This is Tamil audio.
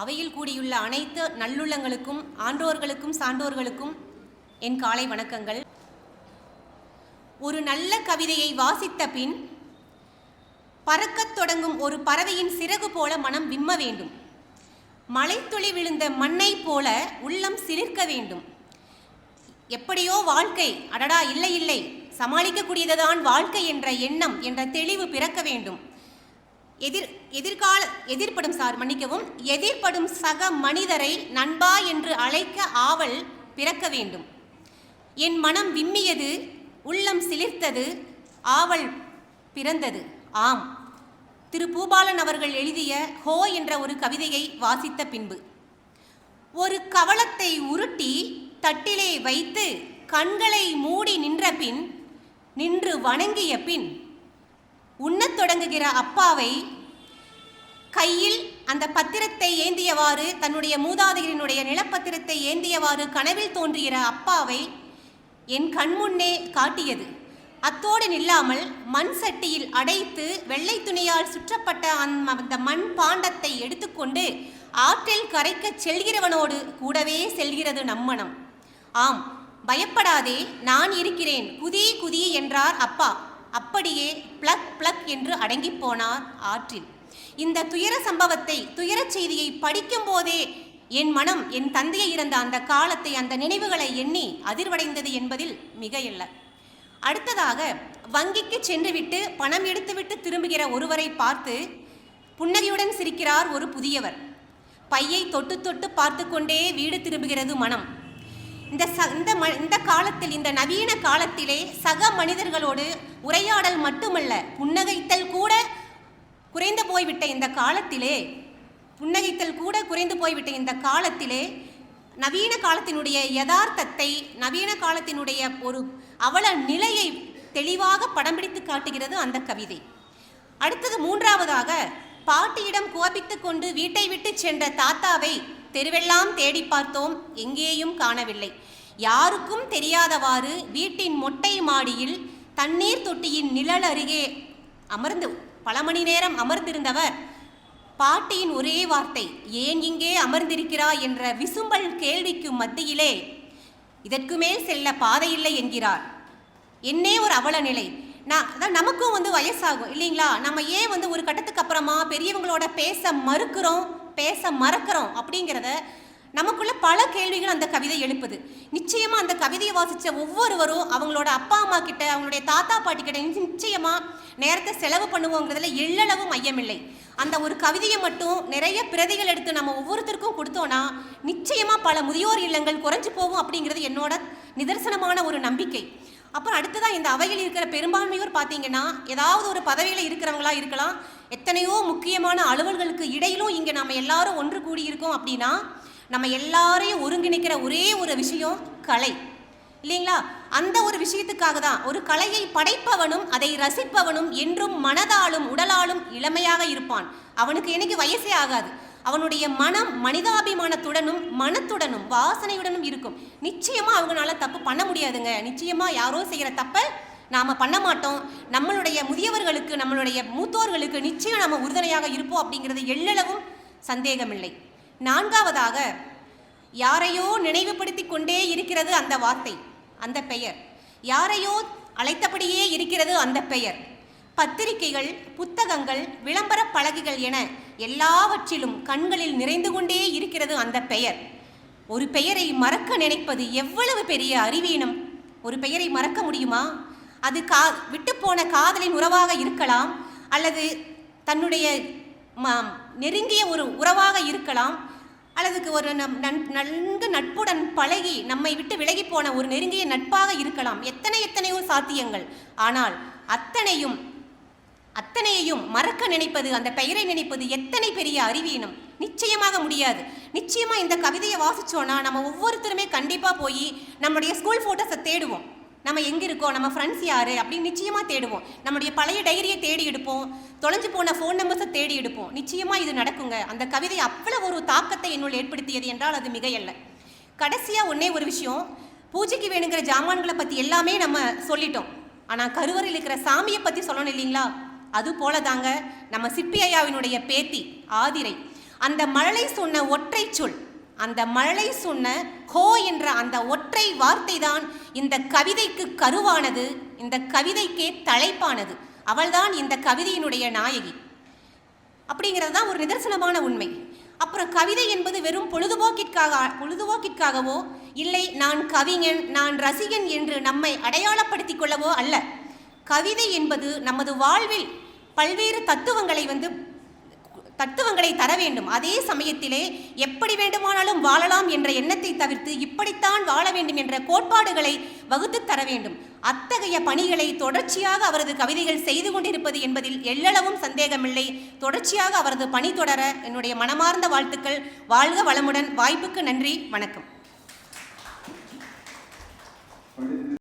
அவையில் கூடியுள்ள அனைத்து நல்லுள்ளங்களுக்கும் ஆன்றோர்களுக்கும் சான்றோர்களுக்கும் என் காலை வணக்கங்கள். ஒரு நல்ல கவிதையை வாசித்த பின் பறக்கத் தொடங்கும் ஒரு பறவையின் சிறகு போல மனம் விம்ம வேண்டும். மலைத்துளி விழுந்த மண்ணை போல உள்ளம் சிலிர்க்க வேண்டும். எப்படியோ வாழ்க்கை அடடா இல்லை இல்லை சமாளிக்கக்கூடியதுதான் வாழ்க்கை என்ற எண்ணம் என்ற தெளிவு பிறக்க வேண்டும். எதிர் எதிர்கால எதிர்ப்படும் சார் மன்னிக்கவும். எதிர்ப்படும் சக மனிதரை நண்பா என்று அழைக்க ஆவல் பிறக்க வேண்டும். என் மனம் விம்மியது உள்ளம் சிலிர்த்தது ஆவல் பிறந்தது. ஆம். திரு. பூபாலன் அவர்கள் எழுதிய ஹோ என்ற ஒரு கவிதையை வாசித்த பின்பு ஒரு கவளத்தை உருட்டி தட்டிலே வைத்து கண்களை மூடி நின்ற பின் நின்று வணங்கிய பின் உண்ணத் தொடங்குகிற அப்பாவை கையில் அந்த பத்திரத்தை ஏந்தியவாறு தன்னுடைய மூதாதையரினுடைய நிலப்பத்திரத்தை ஏந்தியவாறு கனவில் தோன்றுகிற அப்பாவை என் கண்முன்னே காட்டியது. அத்தோடு நில்லாமல் மண் சட்டியில் அடைத்து வெள்ளை துணியால் சுற்றப்பட்ட அந்த அந்த மண் பாண்டத்தை எடுத்துக்கொண்டு ஆற்றில் கரைக்கச் செல்கிறவனோடு கூடவே செல்கிறது நம்மனம். ஆம் பயப்படாதே நான் இருக்கிறேன். குதி குதி என்றார் அப்பா. அப்படியே பிளக் பிளக் என்று அடங்கிப் போனார் ஆற்றில். இந்த துயர சம்பவத்தை துயரச் செய்தியை படிக்கும் போதே என் மனம் என் தந்தையை இறந்த அந்த காலத்தை அந்த நினைவுகளை எண்ணி அதிர்வடைந்தது என்பதில் மிகையில்லை. அடுத்ததாக வங்கிக்கு சென்றுவிட்டு பணம் எடுத்துவிட்டு திரும்புகிற ஒருவரை பார்த்து புன்னகையுடன் சிரிக்கிறார் ஒரு புதியவர். பையை தொட்டு தொட்டு பார்த்து கொண்டே வீடு திரும்புகிறது மனம். இந்த ச இந்த ம இந்த காலத்தில் இந்த நவீன காலத்திலே சக மனிதர்களோடு உரையாடல் மட்டுமல்ல புன்னகைத்தல் கூட குறைந்து போய்விட்ட இந்த காலத்திலே புன்னகைத்தல் கூட குறைந்து போய்விட்ட இந்த காலத்திலே நவீன காலத்தினுடைய யதார்த்தத்தை நவீன காலத்தினுடைய ஒரு அவல நிலையை தெளிவாக படம் பிடித்து காட்டுகிறது அந்த கவிதை. அடுத்தது மூன்றாவதாக பாட்டியிடம் கோபித்து கொண்டு வீட்டை விட்டு சென்ற தாத்தாவை தெருவெல்லாம் தேடி பார்த்தோம் எங்கேயும் காணவில்லை. யாருக்கும் தெரியாதவாறு வீட்டின் மொட்டை மாடியில் தண்ணீர் தொட்டியின் நிழல் அருகே அமர்ந்து பல மணி நேரம் அமர்ந்திருந்தவர் பாட்டியின் ஒரே வார்த்தை ஏன் இங்கே அமர்ந்திருக்கிறாய்? என்ற விசும்பல் கேள்விக்கு மத்தியிலே இதற்கு மேல் செல்ல பாதையில்லை என்கிறார். என்னே ஒரு அவல நிலை நான் அதான் நமக்கும் வந்து வயசாகும் இல்லைங்களா? நம்ம ஏன் வந்து ஒரு கட்டத்துக்கு அப்புறமா பெரியவங்களோட பேச மறுக்கிறோம் பேச மறக்கிறோம்? அப்படிங்கிறத நமக்குள்ள பல கேள்விகள் அந்த கவிதை எழுப்புது. நிச்சயமா அந்த கவிதையை வாசிச்ச ஒவ்வொருவரும் அவங்களோட அப்பா அம்மா கிட்ட அவங்களுடைய தாத்தா பாட்டி கிட்ட நிச்சயமா நேரத்தை செலவு பண்ணுவோங்கிறதுல எள்ளளவு மையமில்லை அந்த ஒரு கவிதையை மட்டும் நிறைய பிரதிகள் எடுத்து நம்ம ஒவ்வொருத்தருக்கும் கொடுத்தோன்னா நிச்சயமா பல முதியோர் இல்லங்கள் குறைஞ்சு போகும் அப்படிங்கிறது என்னோட நிதர்சனமான ஒரு நம்பிக்கை. அப்புறம் அடுத்ததாக இந்த அவையில் இருக்கிற பெரும்பான்மையோர் பார்த்தீங்கன்னா ஏதாவது ஒரு பதவியில் இருக்கிறவங்களா இருக்கலாம். எத்தனையோ முக்கியமான அலுவல்களுக்கு இடையிலும் இங்கே நம்ம எல்லாரும் ஒன்று கூடி இருக்கோம் அப்படின்னா நம்ம எல்லாரையும் ஒருங்கிணைக்கிற ஒரே ஒரு விஷயம் கலை. இல்லைங்களா? அந்த ஒரு விஷயத்துக்காக தான். ஒரு கலையை படைப்பவனும் அதை ரசிப்பவனும் என்றும் மனதாலும் உடலாலும் இளமையாக இருப்பான். அவனுக்கு என்னைக்கு வயசே ஆகாது. அவனுடைய மனம் மனிதாபிமானத்துடனும் மனத்துடனும் வாசனையுடனும் இருக்கும். நிச்சயமா அவங்களால தப்பு பண்ண முடியாதுங்க. நிச்சயமா யாரோ செய்கிற தப்பை நாம பண்ண மாட்டோம். நம்மளுடைய முதியவர்களுக்கு நம்மளுடைய மூத்தோர்களுக்கு நிச்சயம் நம்ம உறுதுணையாக இருப்போம் அப்படிங்கிறது எள்ளளவும் சந்தேகமில்லை. நான்காவதாக யாரையோ நினைவுபடுத்தி கொண்டே இருக்கிறது அந்த வார்த்தை அந்த பெயர். யாரையோ அழைத்தபடியே இருக்கிறது அந்த பெயர். பத்திரிகைகள் புத்தகங்கள் விளம்பர பலகைகள் என எல்லாவற்றிலும் கண்களில் நிறைந்து கொண்டே இருக்கிறது அந்த பெயர். ஒரு பெயரை மறக்க நினைப்பது எவ்வளவு பெரிய அறிவீனம்? ஒரு பெயரை மறக்க முடியுமா? அது கா விட்டுப்போன காதலின் உறவாக இருக்கலாம் அல்லது தன்னுடைய நெருங்கிய ஒரு உறவாக இருக்கலாம். அல்லதுக்கு ஒரு நம் நன் நன்கு நட்புடன் பழகி நம்மை விட்டு விலகி போன ஒரு நெருங்கிய நட்பாக இருக்கலாம். எத்தனை எத்தனையோ சாத்தியங்கள். ஆனால் அத்தனையும் அத்தனையையும் மறக்க நினைப்பது அந்த பெயரை நினைப்பது எத்தனை பெரிய அறிவீனம். நிச்சயமாக முடியாது. நிச்சயமாக இந்த கவிதையை வாசிச்சோன்னா நம்ம ஒவ்வொருத்தருமே கண்டிப்பாக போய் நம்முடைய ஸ்கூல் ஃபோட்டோஸை தேடுவோம். நம்ம எங்கே இருக்கோம்? நம்ம ஃப்ரெண்ட்ஸ் யார்? அப்படின்னு நிச்சயமாக தேடுவோம். நம்முடைய பழைய டைரியை தேடி எடுப்போம். தொலைஞ்சு போன ஃபோன் நம்பர்ஸை தேடி எடுப்போம். நிச்சயமாக இது நடக்குங்க. அந்த கவிதை அவ்வளோ ஒரு தாக்கத்தை என்னுள் ஏற்படுத்தியது என்றால் அது மிகையல்ல. கடைசியாக ஒன்றே ஒரு விஷயம். பூஜைக்கு வேணுங்கிற ஜாமான்களை பற்றி எல்லாமே நம்ம சொல்லிட்டோம். ஆனால் கருவறையில் இருக்கிற சாமியை பற்றி சொல்லணும் இல்லைங்களா? அது போல தாங்க நம்ம சிப்பி ஐயாவினுடைய பேத்தி ஆதிரை. அந்த மழலை சொன்ன ஒற்றை சொல் அந்த மழலை சொன்ன கோ என்ற அந்த ஒற்றை வார்த்தை தான் இந்த கவிதைக்கு கருவானது இந்த கவிதைக்கே தலைப்பானது. அவள்தான் இந்த கவிதையினுடைய நாயகி. அப்படிங்கிறது தான் ஒரு நிதர்சனமான உண்மை. அப்புறம் கவிதை என்பது வெறும் பொழுதுபோக்கிற்காக பொழுதுபோக்கிற்காகவோ இல்லை நான் கவிஞன் நான் ரசிகன் என்று நம்மை அடையாளப்படுத்திக் கொள்ளவோ அல்ல. கவிதை என்பது நமது வாழ்வில் பல்வேறு தத்துவங்களை வந்து தத்துவங்களை தர வேண்டும். அதே சமயத்திலே எப்படி வேண்டுமானாலும் வாழலாம் என்ற எண்ணத்தை தவிர்த்து இப்படித்தான் வாழ வேண்டும் என்ற கோட்பாடுகளை வகுத்து தர வேண்டும். அத்தகைய பணிகளை தொடர்ச்சியாக அவரது கவிதைகள் செய்து கொண்டிருப்பது என்பதில் எள்ளளவும் சந்தேகமில்லை. தொடர்ச்சியாக அவரது பணி தொடர என்னுடைய மனமார்ந்த வாழ்த்துக்கள். வாழ்க வளமுடன். வாய்ப்புக்கு நன்றி. வணக்கம்.